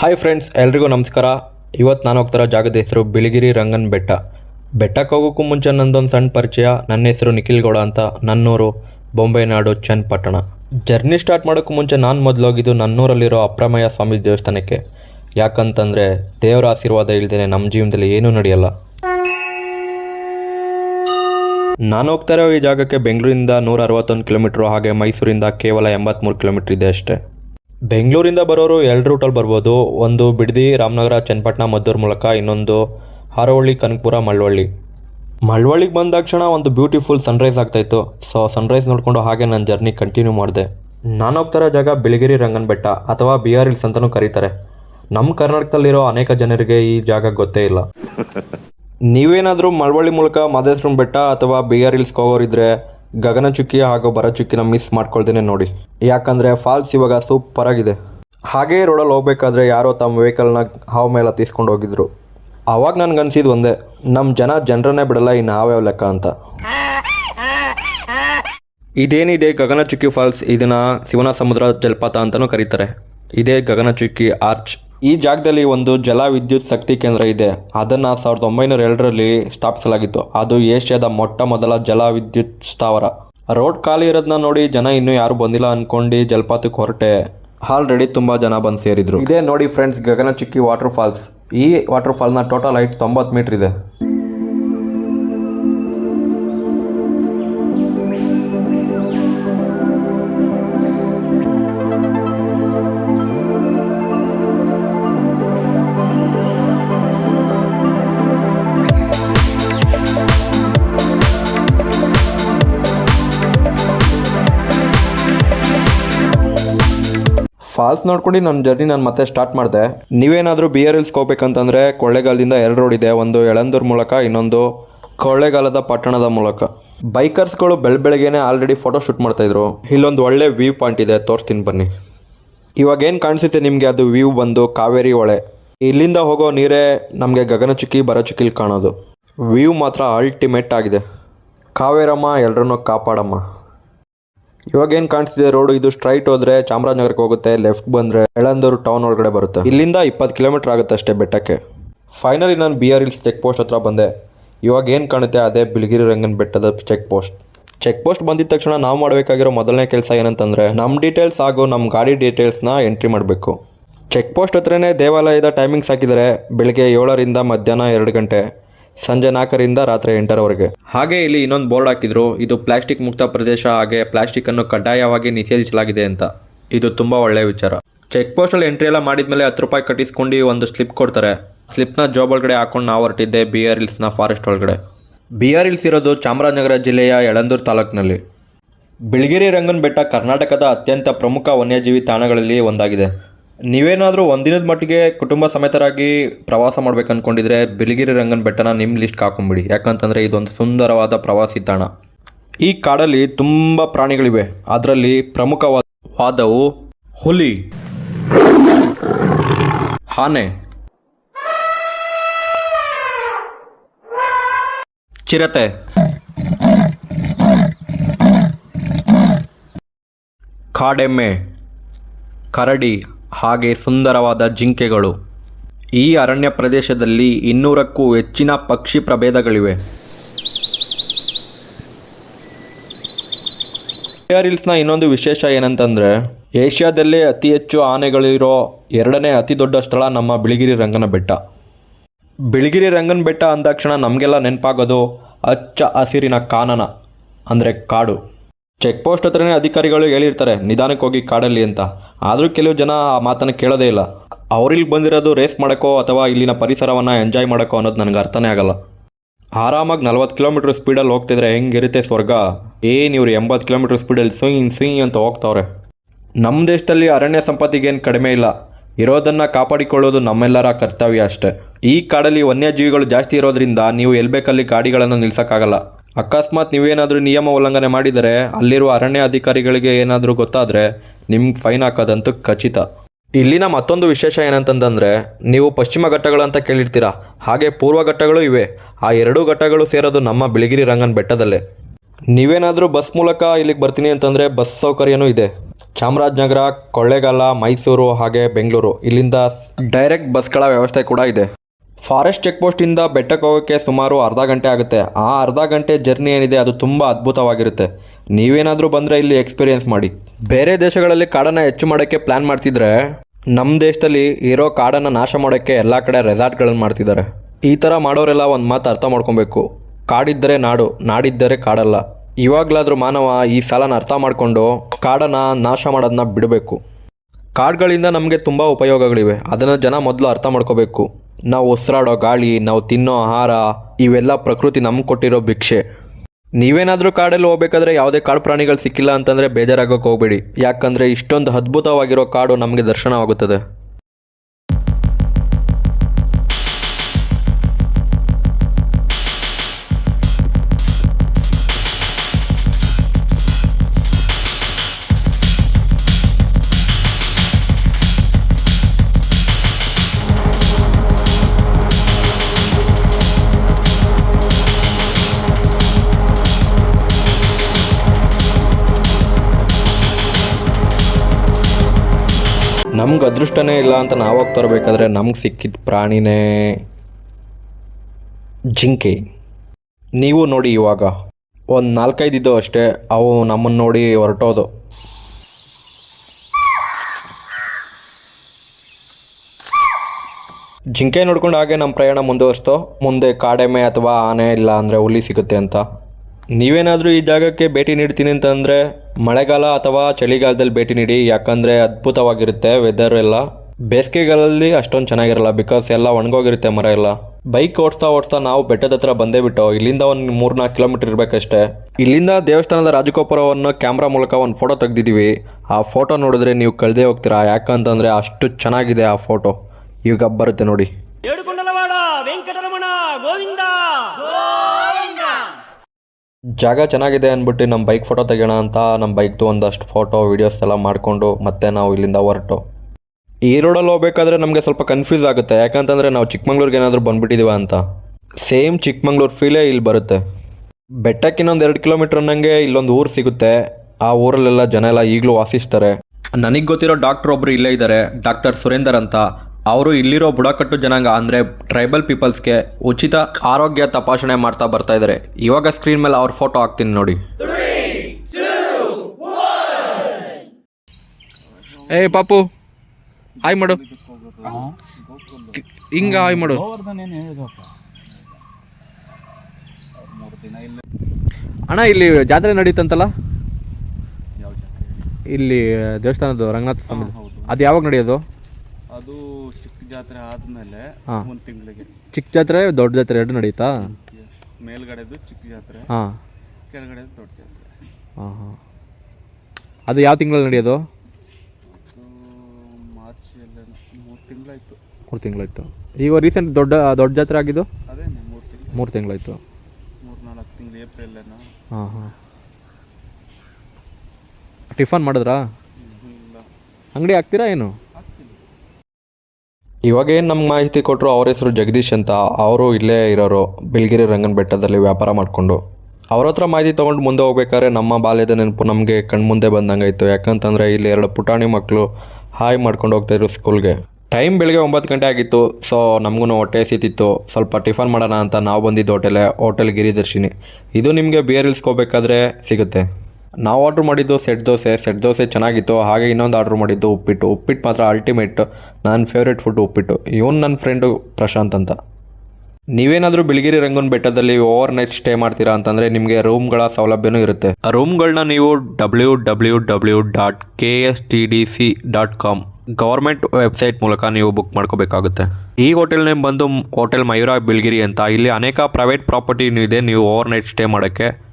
Hi friends ಎಲ್ರಿಗೂ ನಮಸ್ಕಾರ. ಇವತ್ತು ನಾನು ಹೋಗ್ತಿರೋ ಜಾಗದ ಹೆಸರು ಬಿಳಿಗಿರಿ ರಂಗನ್ ಬೆಟ್ಟ. ಬೆಟ್ಟಕ್ಕೆ ಹೋಗೋಕ್ಕೂ ಮುಂಚೆ ನಂದೊಂದು ಸಣ್ಣ ಪರಿಚಯ, ನನ್ನ ಹೆಸರು ನಿಖಿಲ್ ಗೌಡ ಅಂತ ನನ್ನೂರು ಬೊಂಬೈ ನಾಡು ಚನ್ನಪಟ್ಟಣ ಜರ್ನಿ ಸ್ಟಾರ್ಟ್ ಮಾಡೋಕ್ಕೂ ಮುಂಚೆ ನಾನು ಮೊದಲು ಹೋಗಿದ್ದು ನನ್ನೂರಲ್ಲಿರೋ ಅಪ್ರಮಯ ಸ್ವಾಮಿ ದೇವಸ್ಥಾನಕ್ಕೆ. ಯಾಕಂತಂದರೆ ದೇವರ ಆಶೀರ್ವಾದ ಇಲ್ದೇ ನಮ್ಮ ಜೀವನದಲ್ಲಿ ಏನೂ ನಡೆಯಲ್ಲ. ನಾನು ಹೋಗ್ತಾ ಇರೋ ಈ ಜಾಗಕ್ಕೆ ಬೆಂಗಳೂರಿಂದ ನೂರ ಅರವತ್ತೊಂದು ಕಿಲೋಮೀಟ್ರು ಹಾಗೆ ಮೈಸೂರಿಂದ ಕೇವಲ ಎಂಬತ್ತ್ಮೂರು ಕಿಲೋಮೀಟ್ರ್ ಇದೆ ಅಷ್ಟೇ. ಬೆಂಗಳೂರಿಂದ ಬರೋರು ಎರಡು ರೂಟಲ್ಲಿ ಬರ್ಬೋದು. ಒಂದು ಬಿಡದಿ ರಾಮನಗರ ಚನ್ನಪಟ್ಟಣ ಮದ್ದೂರು ಮೂಲಕ ಇನ್ನೊಂದು ಹಾರೋಹಳ್ಳಿ ಕನಕಪುರ ಮಳವಳ್ಳಿ. ಮಳವಳ್ಳಿಗೆ ಬಂದ ತಕ್ಷಣ ಒಂದು ಬ್ಯೂಟಿಫುಲ್ ಸನ್ರೈಸ್ ಆಗ್ತಾಯಿತ್ತು. ಸೊ ಸನ್ರೈಸ್ ನೋಡಿಕೊಂಡು ಹಾಗೆ ನನ್ನ ಜರ್ನಿ ಕಂಟಿನ್ಯೂ ಮಾಡಿದೆ. ನಾನು ಹೋಗ್ತಾರ ಜಾಗ ಬಿಳಿಗಿರಿ ರಂಗನ ಬೆಟ್ಟ ಅಥವಾ ಬಿ ಆರ್ ಹಿಲ್ಸ್ ಅಂತಲೂ ಕರೀತಾರೆ. ನಮ್ಮ ಕರ್ನಾಟಕದಲ್ಲಿರೋ ಅನೇಕ ಜನರಿಗೆ ಈ ಜಾಗ ಗೊತ್ತೇ ಇಲ್ಲ. ನೀವೇನಾದರೂ ಮಳವಳ್ಳಿ ಮೂಲಕ ಮಾದೇಶ್ವರಂ ಬೆಟ್ಟ ಅಥವಾ ಬಿ ಆರ್ ಹಿಲ್ಸ್ಗೆ ಹೋಗೋರಿದ್ರೆ ಗಗನಚುಕ್ಕಿ ಹಾಗೂ ಭರಚುಕ್ಕಿನ ಮಿಸ್ ಮಾಡ್ಕೊಳ್ದೇನೆ ನೋಡಿ. ಯಾಕಂದರೆ ಫಾಲ್ಸ್ ಇವಾಗ ಸೂಪರ್ ಆಗಿದೆ. ಹಾಗೇ ರೋಡಲ್ಲಿ ಹೋಗ್ಬೇಕಾದ್ರೆ ಯಾರೋ ತಮ್ಮ ವೆಹಿಕಲ್ನ ಹಾವು ಮೇಲೆ ತೀಸ್ಕೊಂಡು ಹೋಗಿದ್ರು. ಅವಾಗ ನನಗೆ ಅನ್ಸಿದ್ದು ಒಂದೇ ನಮ್ಮ ಜನ ಜನರನ್ನೇ ಬಿಡಲ್ಲ ಇನ್ನು ಹಾವ್ಯಾವ ಲೆಕ್ಕ ಅಂತ. ಇದೇನಿದೆ ಗಗನಚುಕ್ಕಿ ಫಾಲ್ಸ್ ಇದನ್ನ ಶಿವನ ಸಮುದ್ರ ಜಲಪಾತ ಅಂತಲೂ ಕರೀತಾರೆ. ಇದೇ ಗಗನಚುಕ್ಕಿ ಆರ್ಚ್ ಈ ಜಾಗದಲ್ಲಿ ಒಂದು ಜಲ ವಿದ್ಯುತ್ ಶಕ್ತಿ ಕೇಂದ್ರ ಇದೆ. ಅದನ್ನು ಸಾವಿರದ ಒಂಬೈನೂರ ಎರಡರಲ್ಲಿ ಸ್ಥಾಪಿಸಲಾಗಿತ್ತು. ಅದು ಏಷ್ಯಾದ ಮೊಟ್ಟ ಮೊದಲ ಜಲ ವಿದ್ಯುತ್ ಸ್ಥಾವರ. ರೋಡ್ ಖಾಲಿ ಇರೋದನ್ನ ನೋಡಿ ಜನ ಇನ್ನೂ ಯಾರು ಬಂದಿಲ್ಲ ಅನ್ಕೊಂಡು ಜಲಪಾತಕ್ಕೆ ಹೊರಟೆ. ಆಲ್ರೆಡಿ ತುಂಬ ಜನ ಬಂದು ಸೇರಿದ್ರು. ಇದೇ ನೋಡಿ ಫ್ರೆಂಡ್ಸ್ ಗಗನಚುಕ್ಕಿ ವಾಟರ್ ಫಾಲ್ಸ್ ಈ ವಾಟರ್ ಫಾಲ್ನ ಟೋಟಲ್ ಹೈಟ್ ತೊಂಬತ್ತು ಮೀಟರ್ ಇದೆ. ಫಾಲ್ಸ್ ನೋಡ್ಕೊಂಡು ನನ್ನ ಜರ್ನಿ ನಾನು ಮತ್ತೆ ಸ್ಟಾರ್ಟ್ ಮಾಡಿದೆ. ನೀವೇನಾದರೂ ಬಿ ಆರ್ ಎಲ್ಸ್ ಹೋಗ್ಬೇಕಂತಂದರೆ ಕೊಳ್ಳೇಗಾಲದಿಂದ ಎರಡು ರೋಡ್ ಇದೆ. ಒಂದು ಎಳಂದೂರು ಮೂಲಕ, ಇನ್ನೊಂದು ಕೊಳ್ಳೇಗಾಲದ ಪಟ್ಟಣದ ಮೂಲಕ. ಬೈಕರ್ಸ್ಗಳು ಬೆಳ ಬೆಳಗ್ಗೆನೆ ಆಲ್ರೆಡಿ ಫೋಟೋ ಶೂಟ್ ಮಾಡ್ತಾಯಿದ್ರು ಇಲ್ಲೊಂದು ಒಳ್ಳೆ ವ್ಯೂ ಪಾಯಿಂಟ್ ಇದೆ, ತೋರಿಸ್ತೀನಿ ಬನ್ನಿ. ಇವಾಗ ಏನು ಕಾಣಿಸುತ್ತೆ ನಿಮಗೆ? ಅದು ವ್ಯೂ ಬಂದು ಕಾವೇರಿ ಹೊಳೆ. ಇಲ್ಲಿಂದ ಹೋಗೋ ನೀರೇ ನಮಗೆ ಗಗನಚುಕ್ಕಿ ಬರಚುಕ್ಕಿಲಿ ಕಾಣೋದು. ವ್ಯೂ ಮಾತ್ರ ಅಲ್ಟಿಮೇಟ್ ಆಗಿದೆ. ಕಾವೇರಮ್ಮ ಎಲ್ಲರನ್ನೂ ಕಾಪಾಡಮ್ಮ. ಇವಾಗ ಏನ್ ಕಾಣಿಸ್ತಿದೆ ರೋಡು? ಇದು ಸ್ಟ್ರೈಟ್ ಹೋದ್ರೆ ಚಾಮರಾಜನಗರಕ್ಕೆ ಹೋಗುತ್ತೆ ಲೆಫ್ಟ್ ಬಂದ್ರೆ ಎಳಂದೂರು ಟೌನ್ ಒಳಗಡೆ ಬರುತ್ತೆ. ಇಲ್ಲಿಂದ ಇಪ್ಪತ್ತು ಕಿಲೋಮೀಟರ್ ಆಗುತ್ತೆ ಅಷ್ಟೇ ಬೆಟ್ಟಕ್ಕೆ. ಫೈನಲಿ ನಾನು B R hills check post ಹತ್ರ ಬಂದೆ. ಇವಾಗ ಏನು ಕಾಣುತ್ತೆ ಅದೇ ಬಿಳಿಗಿರಿ ರಂಗನ ಬೆಟ್ಟದ ಚೆಕ್ ಪೋಸ್ಟ್ ಚೆಕ್ ಪೋಸ್ಟ್ ಬಂದಿದ ತಕ್ಷಣ ನಾವು ಮಾಡಬೇಕಾಗಿರೋ ಮೊದಲನೇ ಕೆಲಸ ಏನಂತಂದರೆ ನಮ್ಮ ಡೀಟೇಲ್ಸ್ ಹಾಗೂ ನಮ್ಮ ಗಾಡಿ ಡೀಟೇಲ್ಸ್ನ ಎಂಟ್ರಿ ಮಾಡಬೇಕು. ಚೆಕ್ ಪೋಸ್ಟ್ ಹತ್ರನೇ ದೇವಾಲಯದ ಟೈಮಿಂಗ್ಸ್ ಹಾಕಿದರೆ ಬೆಳಗ್ಗೆ ಏಳರಿಂದ ಮಧ್ಯಾಹ್ನ ಎರಡು ಗಂಟೆ. ಸಂಜೆ ನಾಲ್ಕರಿಂದ ರಾತ್ರಿ ಎಂಟರವರೆಗೆ. ಹಾಗೆ ಇಲ್ಲಿ ಇನ್ನೊಂದು ಬೋರ್ಡ್ ಹಾಕಿದ್ರು, ಇದು ಪ್ಲಾಸ್ಟಿಕ್ ಮುಕ್ತ ಪ್ರದೇಶ, ಹಾಗೆ ಪ್ಲಾಸ್ಟಿಕ್ ಅನ್ನು ಕಡ್ಡಾಯವಾಗಿ ನಿಷೇಧಿಸಲಾಗಿದೆ ಅಂತ. ಇದು ತುಂಬಾ ಒಳ್ಳೆಯ ವಿಚಾರ. ಚೆಕ್ ಪೋಸ್ಟಲ್ಲಿ ಎಂಟ್ರಿ ಎಲ್ಲ ಮಾಡಿದ್ಮೇಲೆ ಹತ್ತು ರೂಪಾಯಿ ಕಟ್ಟಿಸ್ಕೊಂಡು ಒಂದು ಸ್ಲಿಪ್ ಕೊಡ್ತಾರೆ. ಸ್ಲಿಪ್ನ ಜಾಬ್ ಒಳಗಡೆ ಹಾಕೊಂಡು ನಾವು ಹೊರಟಿದ್ದೆ ಬಿ ಆರ್ನ ಫಾರೆಸ್ಟ್ ಒಳಗಡೆ. ಬಿ ಆರ್ ಹಿಲ್ಸ್ ಇರೋದು ಚಾಮರಾಜನಗರ ಜಿಲ್ಲೆಯ ಯಳಂದೂರು ತಾಲೂಕಿನಲ್ಲಿ. ಬಿಳಿಗಿರಿ ರಂಗನ ಬೆಟ್ಟ ಕರ್ನಾಟಕದ ಅತ್ಯಂತ ಪ್ರಮುಖ ವನ್ಯಜೀವಿ ತಾಣಗಳಲ್ಲಿ ಒಂದಾಗಿದೆ. ನೀವೇನಾದರೂ ಒಂದಿನದ ಮಟ್ಟಿಗೆ ಕುಟುಂಬ ಸಮೇತರಾಗಿ ಪ್ರವಾಸ ಮಾಡ್ಬೇಕು ಅಂದ್ಕೊಂಡಿದ್ರೆ ಬಿಳಿಗಿರಿ ರಂಗನ ಬೆಟ್ಟನ ನಿಮ್ಮ ಲಿಸ್ಟ್ಗೆ ಹಾಕೊಂಬಿಡಿ. ಯಾಕಂತಂದರೆ ಇದೊಂದು ಸುಂದರವಾದ ಪ್ರವಾಸಿ ತಾಣ ಈ ಕಾಡಲ್ಲಿ ತುಂಬ ಪ್ರಾಣಿಗಳಿವೆ. ಅದರಲ್ಲಿ ಪ್ರಮುಖವಾದವು ಹುಲಿ, ಆನೆ, ಚಿರತೆ. ಕಾಡೆಮ್ಮೆ, ಕರಡಿ. ಹಾಗೆ ಸುಂದರವಾದ ಜಿಂಕೆಗಳು. ಈ ಅರಣ್ಯ ಪ್ರದೇಶದಲ್ಲಿ ಇನ್ನೂರಕ್ಕೂ ಹೆಚ್ಚಿನ ಪಕ್ಷಿ ಪ್ರಭೇದಗಳಿವೆ. ಹಿಲ್ಸ್ನ ಇನ್ನೊಂದು ವಿಶೇಷ ಏನಂತಂದರೆ, ಏಷ್ಯಾದಲ್ಲೇ ಅತಿ ಹೆಚ್ಚು ಆನೆಗಳಿರೋ ಎರಡನೇ ಅತಿ ದೊಡ್ಡ ಸ್ಥಳ ನಮ್ಮ ಬಿಳಿಗಿರಿ ರಂಗನ ಬೆಟ್ಟ ಬಿಳಿಗಿರಿ ರಂಗನ ಬೆಟ್ಟ ಅಂದಾಕ್ಷಣ ನಮಗೆಲ್ಲ ನೆನಪಾಗೋದು ಅಚ್ಚ ಹಸಿರಿನ ಕಾನನ, ಅಂದರೆ ಕಾಡು. ಚೆಕ್ ಪೋಸ್ಟ್ ಹತ್ರನೇ ಅಧಿಕಾರಿಗಳು ಹೇಳಿರ್ತಾರೆ, ನಿಧಾನಕ್ಕೆ ಹೋಗಿ ಕಾಡಲ್ಲಿ ಅಂತ. ಆದರೂ ಕೆಲವು ಜನ ಆ ಮಾತನ್ನು ಕೇಳೋದೇ ಇಲ್ಲ. ಅವ್ರಿಲ್ಲಿ ಬಂದಿರೋದು ರೇಸ್ ಮಾಡೋಕ್ಕೋ ಅಥವಾ ಇಲ್ಲಿನ ಪರಿಸರವನ್ನು ಎಂಜಾಯ್ ಮಾಡೋಕ್ಕೋ ಅನ್ನೋದು ನನಗೆ ಅರ್ಥನೇ ಆಗಲ್ಲ. ಆರಾಮಾಗಿ ನಲ್ವತ್ತು ಕಿಲೋಮೀಟ್ರ್ ಸ್ಪೀಡಲ್ಲಿ ಹೋಗ್ತಿದ್ರೆ ಹೆಂಗಿರುತ್ತೆ ಸ್ವರ್ಗ? ಏನು ಇವ್ರು ಎಂಬತ್ತು ಕಿಲೋಮೀಟ್ರ್ ಸ್ಪೀಡಲ್ಲಿ ಸುಯ್ ಸುಯ್ ಅಂತ ಹೋಗ್ತಾವ್ರೆ. ನಮ್ಮ ದೇಶದಲ್ಲಿ ಅರಣ್ಯ ಸಂಪತ್ತಿಗೇನು ಕಡಿಮೆ ಇಲ್ಲ. ಇರೋದನ್ನು ಕಾಪಾಡಿಕೊಳ್ಳೋದು ನಮ್ಮೆಲ್ಲರ ಕರ್ತವ್ಯ ಅಷ್ಟೇ. ಈ ಕಾಡಲ್ಲಿ ವನ್ಯಜೀವಿಗಳು ಜಾಸ್ತಿ ಇರೋದ್ರಿಂದ ನೀವು ಎಲ್ಲಿ ಬೇಕಲ್ಲಿ ಗಾಡಿಗಳನ್ನು ನಿಲ್ಸೋಕ್ಕಾಗಲ್ಲ. ಅಕಸ್ಮಾತ್ ನೀವೇನಾದರೂ ನಿಯಮ ಉಲ್ಲಂಘನೆ ಮಾಡಿದರೆ, ಅಲ್ಲಿರುವ ಅರಣ್ಯ ಅಧಿಕಾರಿಗಳಿಗೆ ಏನಾದರೂ ಗೊತ್ತಾದರೆ ನಿಮ್ಗೆ ಫೈನ್ ಹಾಕೋದಂತೂ ಖಚಿತ. ಇಲ್ಲಿನ ಮತ್ತೊಂದು ವಿಶೇಷ ಏನಂತಂದರೆ, ನೀವು ಪಶ್ಚಿಮ ಘಟ್ಟಗಳು ಅಂತ ಕೇಳಿರ್ತೀರಾ? ಹಾಗೆ ಪೂರ್ವ ಘಟ್ಟಗಳು ಇವೆ. ಆ ಎರಡೂ ಘಟ್ಟಗಳು ಸೇರೋದು ನಮ್ಮ ಬಿಳಿಗಿರಿ ರಂಗನ ಬೆಟ್ಟದಲ್ಲೇ. ನೀವೇನಾದರೂ ಬಸ್ ಮೂಲಕ ಇಲ್ಲಿಗೆ ಬರ್ತೀನಿ ಅಂತಂದರೆ ಬಸ್ ಸೌಕರ್ಯನೂ ಇದೆ. ಚಾಮರಾಜನಗರ, ಕೊಳ್ಳೇಗಾಲ, ಮೈಸೂರು ಹಾಗೆ ಬೆಂಗಳೂರು ಇಲ್ಲಿಂದ ಡೈರೆಕ್ಟ್ ಬಸ್ಗಳ ವ್ಯವಸ್ಥೆ ಕೂಡ ಇದೆ. ಫಾರೆಸ್ಟ್ ಚೆಕ್ ಪೋಸ್ಟಿಂದ ಬೆಟ್ಟಕ್ಕೆ ಹೋಗೋಕ್ಕೆ ಸುಮಾರು ಅರ್ಧ ಗಂಟೆ ಆಗುತ್ತೆ. ಆ ಅರ್ಧ ಗಂಟೆ ಜರ್ನಿ ಏನಿದೆ ಅದು ತುಂಬ ಅದ್ಭುತವಾಗಿರುತ್ತೆ. ನೀವೇನಾದರೂ ಬಂದರೆ ಇಲ್ಲಿ ಎಕ್ಸ್ಪೀರಿಯೆನ್ಸ್ ಮಾಡಿ. ಬೇರೆ ದೇಶಗಳಲ್ಲಿ ಕಾಡನ್ನು ಹೆಚ್ಚು ಮಾಡೋಕ್ಕೆ ಪ್ಲ್ಯಾನ್ ಮಾಡ್ತಿದ್ರೆ ನಮ್ಮ ದೇಶದಲ್ಲಿ ಇರೋ ಕಾಡನ್ನು ನಾಶ ಮಾಡೋಕ್ಕೆ ಎಲ್ಲ ಕಡೆ ರೆಸಾರ್ಟ್ಗಳನ್ನು ಮಾಡ್ತಿದ್ದಾರೆ. ಈ ಥರ ಮಾಡೋರೆಲ್ಲ ಒಂದು ಮಾತು ಅರ್ಥ ಮಾಡ್ಕೊಬೇಕು. ಕಾಡಿದ್ದರೆ ನಾಡು, ನಾಡಿದ್ದರೆ ಕಾಡಲ್ಲ. ಇವಾಗಲಾದರೂ ಮಾನವ ಈ ಸಾಲನ ಅರ್ಥ ಮಾಡಿಕೊಂಡು ಕಾಡನ್ನು ನಾಶ ಮಾಡೋದನ್ನ ಬಿಡಬೇಕು. ಕಾಡುಗಳಿಂದ ನಮಗೆ ತುಂಬ ಉಪಯೋಗಗಳಿವೆ. ಅದನ್ನು ಜನ ಮೊದಲು ಅರ್ಥ ಮಾಡ್ಕೋಬೇಕು. ನಾವು ಉಸಿರಾಡೋ ಗಾಳಿ, ನಾವು ತಿನ್ನೋ ಆಹಾರ, ಇವೆಲ್ಲ ಪ್ರಕೃತಿ ನಮ್ಗೆ ಕೊಟ್ಟಿರೋ ಭಿಕ್ಷೆ. ನೀವೇನಾದರೂ ಕಾಡಲ್ಲಿ ಹೋಗ್ಬೇಕಾದ್ರೆ ಯಾವುದೇ ಕಾಡು ಪ್ರಾಣಿಗಳು ಸಿಕ್ಕಿಲ್ಲ ಅಂತಂದರೆ ಬೇಜಾರಾಗೋಕೆ ಹೋಗಬೇಡಿ. ಯಾಕಂದರೆ ಇಷ್ಟೊಂದು ಅದ್ಭುತವಾಗಿರೋ ಕಾಡು ನಮಗೆ ದರ್ಶನವಾಗುತ್ತದೆ. ನಮ್ಗೆ ಅದೃಷ್ಟನೇ ಇಲ್ಲ ಅಂತ ನಾವು ತರಬೇಕಾದ್ರೆ ನಮ್ಗೆ ಸಿಕ್ಕಿದ ಪ್ರಾಣಿನೇ ಜಿಂಕೆ. ನೀವು ನೋಡಿ ಇವಾಗ. ಒಂದು ನಾಲ್ಕೈದು ಇದ್ದು ಅಷ್ಟೇ. ಅವು ನಮ್ಮನ್ನು ನೋಡಿ ಹೊರಟೋದು. ಜಿಂಕೆ ನೋಡ್ಕೊಂಡು ಹಾಗೆ ನಮ್ಮ ಪ್ರಯಾಣ ಮುಂದುವರಿಸ್ತೋ. ಮುಂದೆ ಕಾಡೆಮೆ ಅಥವಾ ಆನೆ ಇಲ್ಲ ಅಂದರೆ ಹುಲಿ ಸಿಗುತ್ತೆ ಅಂತ. ನೀವೇನಾದರೂ ಈ ಜಾಗಕ್ಕೆ ಭೇಟಿ ನೀಡ್ತೀನಿ ಅಂತಂದರೆ ಮಳೆಗಾಲ ಅಥವಾ ಚಳಿಗಾಲದಲ್ಲಿ ಭೇಟಿ ನೀಡಿ, ಯಾಕಂದರೆ ಅದ್ಭುತವಾಗಿರುತ್ತೆ ವೆದರ್ ಎಲ್ಲ. ಬೇಸಿಗೆಗಾಲದಲ್ಲಿ ಅಷ್ಟೊಂದು ಚೆನ್ನಾಗಿರಲ್ಲ ಬಿಕಾಸ್ ಎಲ್ಲ ಒಣಗೋಗಿರುತ್ತೆ ಮರ ಎಲ್ಲ. ಬೈಕ್ ಓಡಿಸ್ತಾ ಓಡಿಸ್ತಾ ನಾವು ಬೆಟ್ಟದ ಹತ್ರ ಬಂದೇ ಬಿಟ್ಟು, ಇಲ್ಲಿಂದ ಒಂದು ಮೂರ್ನಾಲ್ಕು ಕಿಲೋಮೀಟರ್ ಇರಬೇಕಷ್ಟೇ. ಇಲ್ಲಿಂದ ದೇವಸ್ಥಾನದ ರಾಜಗೋಪುರವನ್ನು ಕ್ಯಾಮ್ರಾ ಮೂಲಕ ಒಂದು ಫೋಟೋ ತೆಗೆದಿದ್ದೀವಿ ಆ ಫೋಟೋ ನೋಡಿದ್ರೆ ನೀವು ಕಳೆದೇ ಹೋಗ್ತೀರಾ? ಯಾಕಂತಂದರೆ ಅಷ್ಟು ಚೆನ್ನಾಗಿದೆ ಆ ಫೋಟೋ ಈಗ ಬರುತ್ತೆ ನೋಡಿ. ಗೋವಿಂದ. ಜಾಗ ಚೆನ್ನಾಗಿದೆ ಅಂದ್ಬಿಟ್ಟು ನಮ್ಮ ಬೈಕ್ ಫೋಟೋ ತೆಗೋಣ ಅಂತ ನಮ್ಮ ಬೈಕ್ದು ಒಂದಷ್ಟು ಫೋಟೋ ವೀಡಿಯೋಸ್ ಎಲ್ಲ ಮಾಡಿಕೊಂಡು ಮತ್ತೆ ನಾವು ಇಲ್ಲಿಂದ ಹೊರಟು. ಈ ರೋಡಲ್ಲಿ ಹೋಗ್ಬೇಕಾದ್ರೆ ನಮಗೆ ಸ್ವಲ್ಪ ಕನ್ಫ್ಯೂಸ್ ಆಗುತ್ತೆ. ಯಾಕಂತಂದರೆ ನಾವು ಚಿಕ್ಕಮಂಗ್ಳೂರಿಗೆ ಏನಾದರೂ ಬಂದುಬಿಟ್ಟಿದ್ದೀವ ಅಂತ. ಸೇಮ್ ಚಿಕ್ಕಮಂಗ್ಳೂರು ಫೀಲೇ ಇಲ್ಲಿ ಬರುತ್ತೆ. ಬೆಟ್ಟಕ್ಕೆ ಇನ್ನೊಂದು ಎರಡು ಕಿಲೋಮೀಟ್ರ್ ಅನ್ನಂಗೆ ಇಲ್ಲೊಂದು ಊರು ಸಿಗುತ್ತೆ. ಆ ಊರಲ್ಲೆಲ್ಲ ಜನ ಎಲ್ಲ ಈಗಲೂ ವಾಸಿಸ್ತಾರೆ. ನನಗೆ ಗೊತ್ತಿರೋ ಡಾಕ್ಟ್ರ್ ಒಬ್ಬರು ಇಲ್ಲೇ ಇದ್ದಾರೆ ಡಾಕ್ಟರ್ ಸುರೇಂದರ್ ಅಂತ. ಅವರು ಇಲ್ಲಿರೋ ಬುಡಕಟ್ಟು ಜನಾಂಗ ಅಂದರೆ ಟ್ರೈಬಲ್ ಪೀಪಲ್ಸ್ಗೆ ಉಚಿತ ಆರೋಗ್ಯ ತಪಾಸಣೆ ಮಾಡ್ತಾ ಬರ್ತಾ ಇದ್ದಾರೆ ಇವಾಗ ಸ್ಕ್ರೀನ್ ಮೇಲೆ ಅವ್ರ ಫೋಟೋ ಹಾಕ್ತೀನಿ ನೋಡಿ. ಏ ಪಾಪು. ಹಾಯ್ ಮಾಡು. ಹಿಂಗ ಹಾಯ್ ಮಾಡು. ಅಣ್ಣ ಇಲ್ಲಿ ಜಾತ್ರೆ ನಡೀತಂತಲ್ಲ? ಇಲ್ಲಿ ದೇವಸ್ಥಾನದ್ದು ರಂಗನಾಥ ಸ್ವಾಮಿ ಅದು ಯಾವಾಗ ನಡೆಯೋದು? ಅದು ಚಿಕ್ಕ ಜಾತ್ರೆ ಆದಮೇಲೆ ಹಾ. ಒಂದು ತಿಂಗಳಿಗೆ. ಚಿಕ್ಕ ಜಾತ್ರೆ ದೊಡ್ಡ ಜಾತ್ರೆ ಎರಡು ನಡೀತಾ? ಮೇಲ್ಗಡೆದು ಚಿಕ್ಕ ಜಾತ್ರೆ ಹಾಂ. ಕೆಳಗಡೆದು ದೊಡ್ಡ ಜಾತ್ರೆ. ಹಾಂ ಹಾಂ. ಅದು ಯಾವ ತಿಂಗಳಲ್ಲಿ ನಡೆಯೋದು? ಅದು ಮಾರ್ಚ್ ಮೂರು ತಿಂಗಳಾಯ್ತು. ಮೂರು ತಿಂಗಳಾಯ್ತು. ಈಗ ರೀಸೆಂಟ್ ದೊಡ್ಡ ದೊಡ್ಡ ಜಾತ್ರೆ ಆಗಿದ್ದು? ಅದೇ ಮೂರು ತಿಂಗಳು. ಮೂರು ತಿಂಗಳಾಯ್ತು. ಮೂರು ನಾಲ್ಕು ತಿಂಗಳು ಏಪ್ರಿಲ್ ಹಾಂ ಹಾಂ. ಟಿಫನ್ ಮಾಡಿದ್ರಾ? ಇಲ್ಲ. ಅಂಗಡಿ ಹಾಕ್ತೀರಾ ಏನು? ಆಗ್ತಿಲ್ಲ ಇವಾಗ ಏನು ನಮ್ಗೆ ಮಾಹಿತಿ ಕೊಟ್ಟರು ಅವ್ರ ಹೆಸರು ಜಗದೀಶ್ ಅಂತ, ಅವರು ಇಲ್ಲೇ ಇರೋರು, ಬಿಲ್ಗಿರಿ ರಂಗನ ಬೆಟ್ಟದಲ್ಲಿ ವ್ಯಾಪಾರ ಮಾಡಿಕೊಂಡು. ಅವ್ರ ಹತ್ರ ಮಾಹಿತಿ ತೊಗೊಂಡು ಮುಂದೆ ಹೋಗ್ಬೇಕಾದ್ರೆ ನಮ್ಮ ಬಾಲ್ಯದ ನೆನಪು ನಮಗೆ ಕಣ್ಮುಂದೆ ಬಂದಂಗಾಯಿತು. ಯಾಕಂತಂದರೆ ಇಲ್ಲಿ ಎರಡು ಪುಟಾಣಿ ಮಕ್ಕಳು ಹಾಯ್ ಮಾಡ್ಕೊಂಡು ಹೋಗ್ತಾಯಿದ್ರು ಸ್ಕೂಲ್ಗೆ. ಟೈಮ್ ಬೆಳಗ್ಗೆ ಒಂಬತ್ತು ಗಂಟೆ ಆಗಿತ್ತು, ಸೊ ನಮಗೂ ಹೊಟ್ಟೆ ಸಿತಿತ್ತು ಸ್ವಲ್ಪ ಟಿಫನ್ ಮಾಡೋಣ ಅಂತ ನಾವು ಬಂದಿದ್ದು ಹೋಟೆಲೇ, ಹೋಟೆಲ್ ಗಿರಿದರ್ಶಿನಿ. ಇದು ನಿಮಗೆ ಬಿಯರ್ ಇಳಿಸ್ಕೋಬೇಕಾದ್ರೆ ಸಿಗುತ್ತೆ. ನಾವು ಆರ್ಡ್ರ್ ಮಾಡಿದ್ದು ಸೆಟ್ ದೋಸೆ ಸೆಟ್ ದೋಸೆ ಚೆನ್ನಾಗಿತ್ತು. ಹಾಗೆ ಇನ್ನೊಂದು ಆರ್ಡ್ರ್ ಮಾಡಿದ್ದು ಉಪ್ಪಿಟ್ಟು. ಉಪ್ಪಿಟ್ಟು ಮಾತ್ರ ಅಲ್ಟಿಮೇಟ್ ನನ್ನ ಫೇವ್ರೇಟ್ ಫುಡ್ ಉಪ್ಪಿಟ್ಟು. ಇವನು ನನ್ನ ಫ್ರೆಂಡು ಪ್ರಶಾಂತ್ ಅಂತ. ನೀವೇನಾದರೂ ಬಿಳಿಗಿರಿ ರಂಗನ ಬೆಟ್ಟದಲ್ಲಿ ಓವರ್ ನೈಟ್ ಸ್ಟೇ ಮಾಡ್ತೀರಾ ಅಂತಂದರೆ ನಿಮಗೆ ರೂಮ್ಗಳ ಸೌಲಭ್ಯನೂ ಇರುತ್ತೆ. ರೂಮ್ಗಳನ್ನ ನೀವು W W W dot K S T D C dot com government website ಮೂಲಕ ನೀವು ಬುಕ್ ಮಾಡ್ಕೋಬೇಕಾಗುತ್ತೆ. ಈ ಹೋಟೆಲ್ ನೇಮ್ ಬಂದು ಹೋಟೆಲ್ ಮಯೂರ, ಬಿಳ್ಗಿರಿ ಅಂತ. ಇಲ್ಲಿ ಅನೇಕ ಪ್ರೈವೇಟ್ ಪ್ರಾಪರ್ಟಿನೂ ಇದೆ. ನೀವು ಓವರ್ ನೈಟ್ ಸ್ಟೇ ಮಾಡೋಕ್ಕೆ.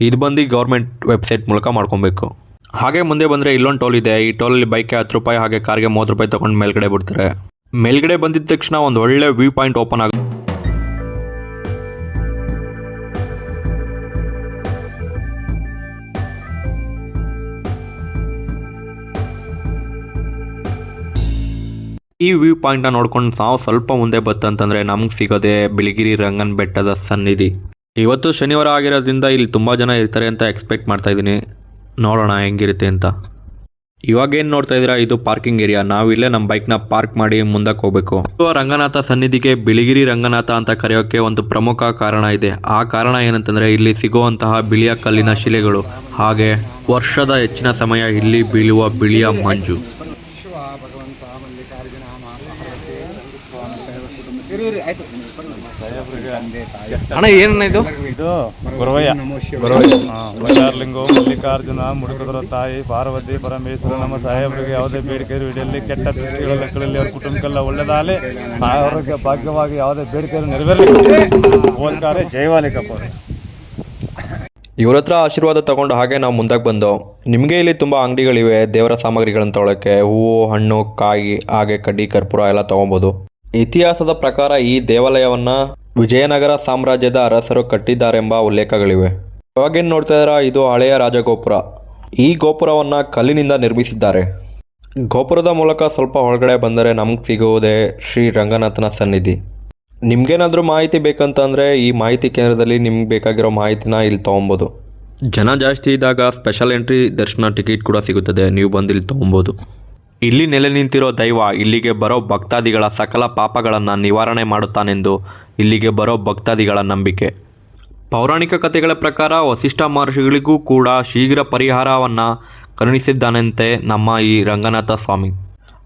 ಇದು ಬಂದು ಗೌರ್ಮೆಂಟ್ ವೆಬ್ಸೈಟ್ ಮೂಲಕ ಮಾಡ್ಕೊಬೇಕು. ಹಾಗೆ ಮುಂದೆ ಬಂದರೆ ಇಲ್ಲೊಂದು ಟೋಲ್ ಇದೆ. ಈ ಟೋಲಲ್ಲಿ ಬೈಕ್ಗೆ ಹತ್ತು ರೂಪಾಯಿ ಹಾಗೆ ಕಾರ್ಗೆ ಮೂವತ್ತು ರೂಪಾಯಿ ತೊಗೊಂಡು ಮೇಲ್ಗಡೆ ಬಿಡ್ತಾರೆ. ಮೇಲ್ಗಡೆ ಬಂದಿದ್ದ ತಕ್ಷಣ ಒಂದು ಒಳ್ಳೆ ವ್ಯೂ ಪಾಯಿಂಟ್ ಓಪನ್ ಆಗುತ್ತೆ ಈ ವ್ಯೂ ಪಾಯಿಂಟ್ನ ನೋಡ್ಕೊಂಡು ನಾವು ಸ್ವಲ್ಪ ಮುಂದೆ ಬತ್ತಂತಂದರೆ ನಮ್ಗೆ ಸಿಗೋದೆ ಬಿಳಿಗಿರಿ ರಂಗನ ಬೆಟ್ಟದ ಸನ್ನಿಧಿ. ಇವತ್ತು ಶನಿವಾರ ಆಗಿರೋದ್ರಿಂದ ಇಲ್ಲಿ ತುಂಬ ಜನ ಇರ್ತಾರೆ ಅಂತ ಎಕ್ಸ್ಪೆಕ್ಟ್ ಮಾಡ್ತಾ ಇದ್ದೀನಿ. ನೋಡೋಣ ಹೆಂಗಿರುತ್ತೆ ಅಂತ. ಇವಾಗೇನು ನೋಡ್ತಾ ಇದ್ದೀರಾ? ಇದು ಪಾರ್ಕಿಂಗ್ ಏರಿಯಾ ನಾವಿಲ್ಲೇ ನಮ್ಮ ಬೈಕ್ನ ಪಾರ್ಕ್ ಮಾಡಿ ಮುಂದಕ್ಕೆ ಹೋಗಬೇಕು. ರಂಗನಾಥ ಸನ್ನಿಧಿಗೆ ಬಿಳಿಗಿರಿ ರಂಗನಾಥ ಅಂತ ಕರೆಯೋಕ್ಕೆ ಒಂದು ಪ್ರಮುಖ ಕಾರಣ ಇದೆ. ಆ ಕಾರಣ ಏನಂತಂದರೆ ಇಲ್ಲಿ ಸಿಗುವಂತಹ ಬಿಳಿಯ ಕಲ್ಲಿನ ಶಿಲೆಗಳು. ಹಾಗೆ ವರ್ಷದ ಹೆಚ್ಚಿನ ಸಮಯ ಇಲ್ಲಿ ಬೀಳುವ ಬಿಳಿಯ ಮಂಜು. ಅಣ್ಣ ಏನಣ್ಣ ಇದು? ಇದು ಗುರುವಯ್ಯ. ಮಲ್ಲಿಕಾರ್ಜುನ ಮುಡುಕದರ ತಾಯಿ ಪಾರ್ವತಿ ಪರಮೇಶ್ವರ ನಮ್ಮ ಸಾಹೇಬರಿಗೆ ಯಾವುದೇ ಬೇಡಿಕೆ ಇಡಲಿ ಕೆಟ್ಟ ದೃಷ್ಟಿಗಳಲ್ಲಿ ಅವ್ರ ಕುಟುಂಬಕ್ಕೆಲ್ಲ ಒಳ್ಳೆದಾಗಲಿ. ಆರೋಗ್ಯ ಭಾಗ್ಯವಾಗಿ ಯಾವುದೇ ಬೇಡಿಕೆ ನೆರವೇರಲಿ. ಓದ್ತಾರೆ ಜೈವಾಲಿಕಪ್ಪ ಇವರತ್ರ ಇವ್ರ ಹತ್ರ ಆಶೀರ್ವಾದ ತಗೊಂಡು ಹಾಗೆ ನಾವು ಮುಂದಕ್ಕೆ ಬಂದು ನಿಮಗೆ ಇಲ್ಲಿ ತುಂಬ ಅಂಗಡಿಗಳಿವೆ ದೇವರ ಸಾಮಗ್ರಿಗಳನ್ನು ತೊಗೊಳಕ್ಕೆ ಹೂವು ಹಣ್ಣು ಕಾಯಿ ಹಾಗೆ ಕಡ್ಡಿ ಕರ್ಪೂರ ಎಲ್ಲ ತೊಗೊಬೋದು. ಇತಿಹಾಸದ ಪ್ರಕಾರ ಈ ದೇವಾಲಯವನ್ನು ವಿಜಯನಗರ ಸಾಮ್ರಾಜ್ಯದ ಅರಸರು ಕಟ್ಟಿದ್ದಾರೆಂಬ ಉಲ್ಲೇಖಗಳಿವೆ. ಇವಾಗೇನು ನೋಡ್ತಾ ಇದ್ದೀರಾ, ಇದು ಹಳೆಯ ರಾಜಗೋಪುರ. ಈ ಗೋಪುರವನ್ನು ಕಲ್ಲಿನಿಂದ ನಿರ್ಮಿಸಿದ್ದಾರೆ. ಗೋಪುರದ ಮೂಲಕ ಸ್ವಲ್ಪ ಒಳಗಡೆ ಬಂದರೆ ನಮಗೆ ಸಿಗುವುದೇ ಶ್ರೀ ರಂಗನಾಥನ ಸನ್ನಿಧಿ. ನಿಮಗೇನಾದರೂ ಮಾಹಿತಿ ಬೇಕಂತಂದರೆ ಈ ಮಾಹಿತಿ ಕೇಂದ್ರದಲ್ಲಿ ನಿಮ್ಗೆ ಬೇಕಾಗಿರೋ ಮಾಹಿತಿನ ಇಲ್ಲಿ ತೊಗೊಬೋದು. ಜನ ಜಾಸ್ತಿ ಇದ್ದಾಗ ಸ್ಪೆಷಲ್ ಎಂಟ್ರಿ ದರ್ಶನ ಟಿಕೆಟ್ ಕೂಡ ಸಿಗುತ್ತದೆ, ನೀವು ಬಂದು ಇಲ್ಲಿ ತೊಗೊಬೋದು. ಇಲ್ಲಿ ನೆಲೆ ನಿಂತಿರೋ ದೈವ ಇಲ್ಲಿಗೆ ಬರೋ ಭಕ್ತಾದಿಗಳ ಸಕಲ ಪಾಪಗಳನ್ನು ನಿವಾರಣೆ ಮಾಡುತ್ತಾನೆಂದು ಇಲ್ಲಿಗೆ ಬರೋ ಭಕ್ತಾದಿಗಳ ನಂಬಿಕೆ. ಪೌರಾಣಿಕ ಕಥೆಗಳ ಪ್ರಕಾರ ವಸಿಷ್ಠ ಮಹರ್ಷಿಗಳಿಗೂ ಕೂಡ ಶೀಘ್ರ ಪರಿಹಾರವನ್ನು ಕರುಣಿಸಿದ್ದಾನಂತೆ ನಮ್ಮ ಈ ರಂಗನಾಥ ಸ್ವಾಮಿ.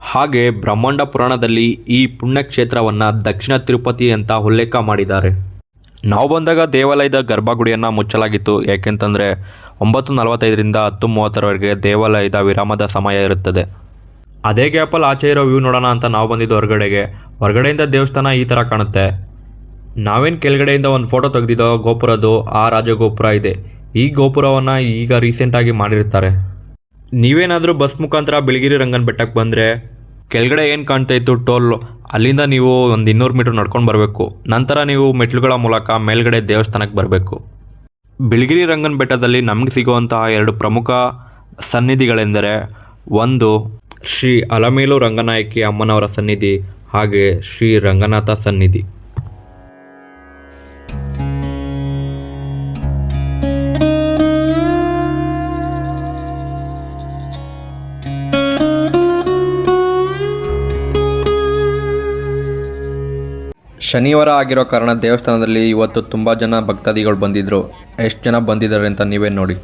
ಹಾಗೆ ಬ್ರಹ್ಮಾಂಡ ಪುರಾಣದಲ್ಲಿ ಈ ಪುಣ್ಯಕ್ಷೇತ್ರವನ್ನು ದಕ್ಷಿಣ ತಿರುಪತಿ ಅಂತ ಉಲ್ಲೇಖ ಮಾಡಿದ್ದಾರೆ. ನಾವು ಬಂದಾಗ ದೇವಾಲಯದ ಗರ್ಭಗುಡಿಯನ್ನು ಮುಚ್ಚಲಾಗಿತ್ತು. ಏಕೆಂತಂದರೆ ಒಂಬತ್ತು ನಲವತ್ತೈದರಿಂದ ಹತ್ತು ಮೂವತ್ತರವರೆಗೆ ದೇವಾಲಯದ ವಿರಾಮದ ಸಮಯ ಇರುತ್ತದೆ. ಅದೇ ಗ್ಯಾಪಲ್ಲಿ ಆಚೆ ಇರೋ ವ್ಯೂ ನೋಡೋಣ ಅಂತ ನಾವು ಬಂದಿದ್ದು ಹೊರಗಡೆಗೆ. ಹೊರಗಡೆಯಿಂದ ದೇವಸ್ಥಾನ ಈ ಥರ ಕಾಣುತ್ತೆ. ನಾವೇನು ಕೆಳಗಡೆಯಿಂದ ಒಂದು ಫೋಟೋ ತೆಗೆದಿದ್ದೋ ಗೋಪುರದ್ದು ಆ ರಾಜಗೋಪುರ ಇದೆ. ಈ ಗೋಪುರವನ್ನು ಈಗ ರೀಸೆಂಟಾಗಿ ಮಾಡಿರ್ತಾರೆ. ನೀವೇನಾದರೂ ಬಸ್ ಮುಖಾಂತರ ಬಿಳಿಗಿರಿ ರಂಗನ ಬೆಟ್ಟಕ್ಕೆ ಬಂದರೆ ಕೆಳಗಡೆ ಏನು ಕಾಣ್ತಾ ಇತ್ತು ಟೋಲ್, ಅಲ್ಲಿಂದ ನೀವು ಒಂದು ಇನ್ನೂರು ಮೀಟ್ರ್ ನಡ್ಕೊಂಡು ಬರಬೇಕು. ನಂತರ ನೀವು ಮೆಟ್ಲುಗಳ ಮೂಲಕ ಮೇಲ್ಗಡೆ ದೇವಸ್ಥಾನಕ್ಕೆ ಬರಬೇಕು. ಬಿಳಗಿರಿ ರಂಗನ ಬೆಟ್ಟದಲ್ಲಿ ನಮಗೆ ಸಿಗುವಂತಹ ಎರಡು ಪ್ರಮುಖ ಸನ್ನಿಧಿಗಳೆಂದರೆ ಒಂದು ಶ್ರೀ ಅಲಮೇಲು ರಂಗನಾಯಕಿ ಅಮ್ಮನವರ ಸನ್ನಿಧಿ ಹಾಗೆ ಶ್ರೀ ರಂಗನಾಥ ಸನ್ನಿಧಿ. ಶನಿವಾರ ಆಗಿರೋ ಕಾರಣ ದೇವಸ್ಥಾನದಲ್ಲಿ ಇವತ್ತು ತುಂಬ ಜನ ಭಕ್ತಾದಿಗಳು ಬಂದಿದ್ದರು ಎಷ್ಟು ಜನ ಬಂದಿದ್ದಾರೆ ಅಂತ ನೀವೇ ನೋಡಿ.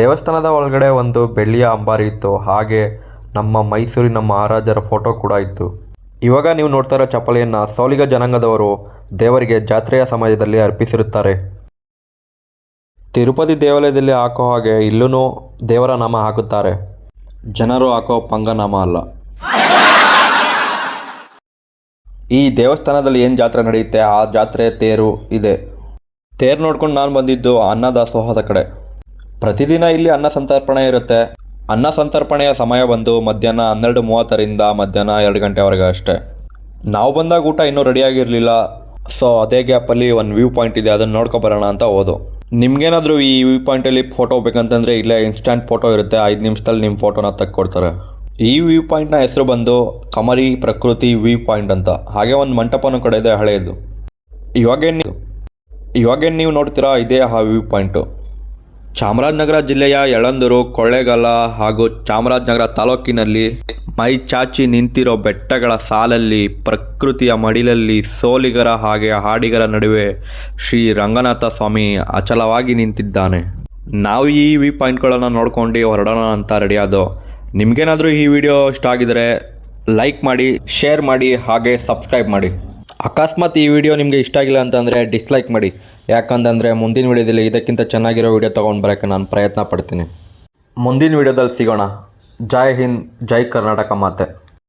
ದೇವಸ್ಥಾನದ ಒಳಗಡೆ ಒಂದು ಬೆಳ್ಳಿಯ ಅಂಬಾರಿ ಇತ್ತು. ಹಾಗೆ ನಮ್ಮ ಮೈಸೂರಿನ ಮಹಾರಾಜರ ಫೋಟೋ ಕೂಡ ಇತ್ತು. ಇವಾಗ ನೀವು ನೋಡ್ತಾ ಇರೋ ಚಪ್ಪಲಿಯನ್ನು ಸೌಲಿಗ ಜನಾಂಗದವರು ದೇವರಿಗೆ ಜಾತ್ರೆಯ ಸಮಯದಲ್ಲಿ ಅರ್ಪಿಸಿರುತ್ತಾರೆ. ತಿರುಪತಿ ದೇವಾಲಯದಲ್ಲಿ ಹಾಕೋ ಹಾಗೆ ಇಲ್ಲೂ ದೇವರ ನಾಮ ಹಾಕುತ್ತಾರೆ. ಜನರು ಹಾಕೋ ಪಂಗನಾಮ ಅಲ್ಲ. ಈ ದೇವಸ್ಥಾನದಲ್ಲಿ ಏನು ಜಾತ್ರೆ ನಡೆಯುತ್ತೆ? ಆ ಜಾತ್ರೆ ತೇರು ಇದೆ. ತೇರು ನೋಡ್ಕೊಂಡು ನಾನು ಬಂದಿದ್ದು ಅನ್ನದಾಸೋಹದ ಕಡೆ. ಪ್ರತಿದಿನ ಇಲ್ಲಿ ಅನ್ನ ಸಂತರ್ಪಣೆ ಇರುತ್ತೆ. ಅನ್ನ ಸಂತರ್ಪಣೆಯ ಸಮಯ ಬಂದು ಮಧ್ಯಾಹ್ನ ಹನ್ನೆರಡು ಮೂವತ್ತರಿಂದ ಮಧ್ಯಾಹ್ನ ಎರಡು ಗಂಟೆವರೆಗೆ ಅಷ್ಟೇ. ನಾವು ಬಂದಾಗ ಊಟ ಇನ್ನೂ ರೆಡಿಯಾಗಿರಲಿಲ್ಲ ಸೊ ಅದೇ ಗ್ಯಾಪಲ್ಲಿ ಒಂದು ವ್ಯೂ ಪಾಯಿಂಟ್ ಇದೆ, ಅದನ್ನು ನೋಡ್ಕೊಬರೋಣ ಅಂತ ಹೋದು ನಿಮ್ಗೇನಾದರೂ ಈ ವ್ಯೂ ಪಾಯಿಂಟಲ್ಲಿ ಫೋಟೋ ಬೇಕಂತಂದರೆ ಇಲ್ಲೇ ಇನ್ಸ್ಟಂಟ್ ಫೋಟೋ ಇರುತ್ತೆ. ಐದು ನಿಮಿಷದಲ್ಲಿ ನಿಮ್ಮ ಫೋಟೋನ ತೆಕ್ಕೊಡ್ತಾರೆ ಈ ವ್ಯೂ ಪಾಯಿಂಟ್ನ ಹೆಸರು ಬಂದು ಕಮರಿ ಪ್ರಕೃತಿ ವ್ಯೂ ಪಾಯಿಂಟ್ ಅಂತ. ಹಾಗೆ ಒಂದು ಮಂಟಪನೂ ಕಡೆ ಇದೆ ಹಳೆಯದು ಇವಾಗೇನು ಇವಾಗೇನು ನೀವು ನೋಡ್ತೀರಾ? ಇದೇ ಆ ವ್ಯೂ ಪಾಯಿಂಟು ಚಾಮರಾಜನಗರ ಜಿಲ್ಲೆಯ ಯಳಂದೂರು, ಕೊಳ್ಳೇಗಾಲ ಹಾಗೂ ಚಾಮರಾಜನಗರ ತಾಲೂಕಿನಲ್ಲಿ ಮೈ ಚಾಚಿ ನಿಂತಿರೋ ಬೆಟ್ಟಗಳ ಸಾಲಲ್ಲಿ, ಪ್ರಕೃತಿಯ ಮಡಿಲಲ್ಲಿ ಸೋಲಿಗರ ಹಾಗೆ ಹಾಡಿಗರ ನಡುವೆ ಶ್ರೀ ರಂಗನಾಥ ಸ್ವಾಮಿ ಅಚಲವಾಗಿ ನಿಂತಿದ್ದಾನೆ. ನಾವು ಈ ವಿ ಪಾಯಿಂಟ್ಗಳನ್ನು ನೋಡ್ಕೊಂಡು ಹೊರಡೋಣ ಅಂತ ರೆಡಿಯಾದೋ ನಿಮಗೇನಾದರೂ ಈ ವಿಡಿಯೋ ಇಷ್ಟ ಆಗಿದರೆ ಲೈಕ್ ಮಾಡಿ ಶೇರ್ ಮಾಡಿ, ಹಾಗೆ ಸಬ್ಸ್ಕ್ರೈಬ್ ಮಾಡಿ. ಅಕಸ್ಮಾತ್ ಈ ವಿಡಿಯೋ ನಿಮಗೆ ಇಷ್ಟ ಆಗಿಲ್ಲ ಅಂತಂದರೆ ಡಿಸ್ಲೈಕ್ ಮಾಡಿ. ಯಾಕಂತಂದರೆ ಮುಂದಿನ ವೀಡಿಯೋದಲ್ಲಿ ಇದಕ್ಕಿಂತ ಚೆನ್ನಾಗಿರೋ ವಿಡಿಯೋ ತೊಗೊಂಡು ಬರೋಕ್ಕೆ ನಾನು ಪ್ರಯತ್ನ ಪಡ್ತೀನಿ. ಮುಂದಿನ ವೀಡಿಯೋದಲ್ಲಿ ಸಿಗೋಣ. ಜೈ ಹಿಂದ್, ಜೈ ಕರ್ನಾಟಕ ಮಾತೆ.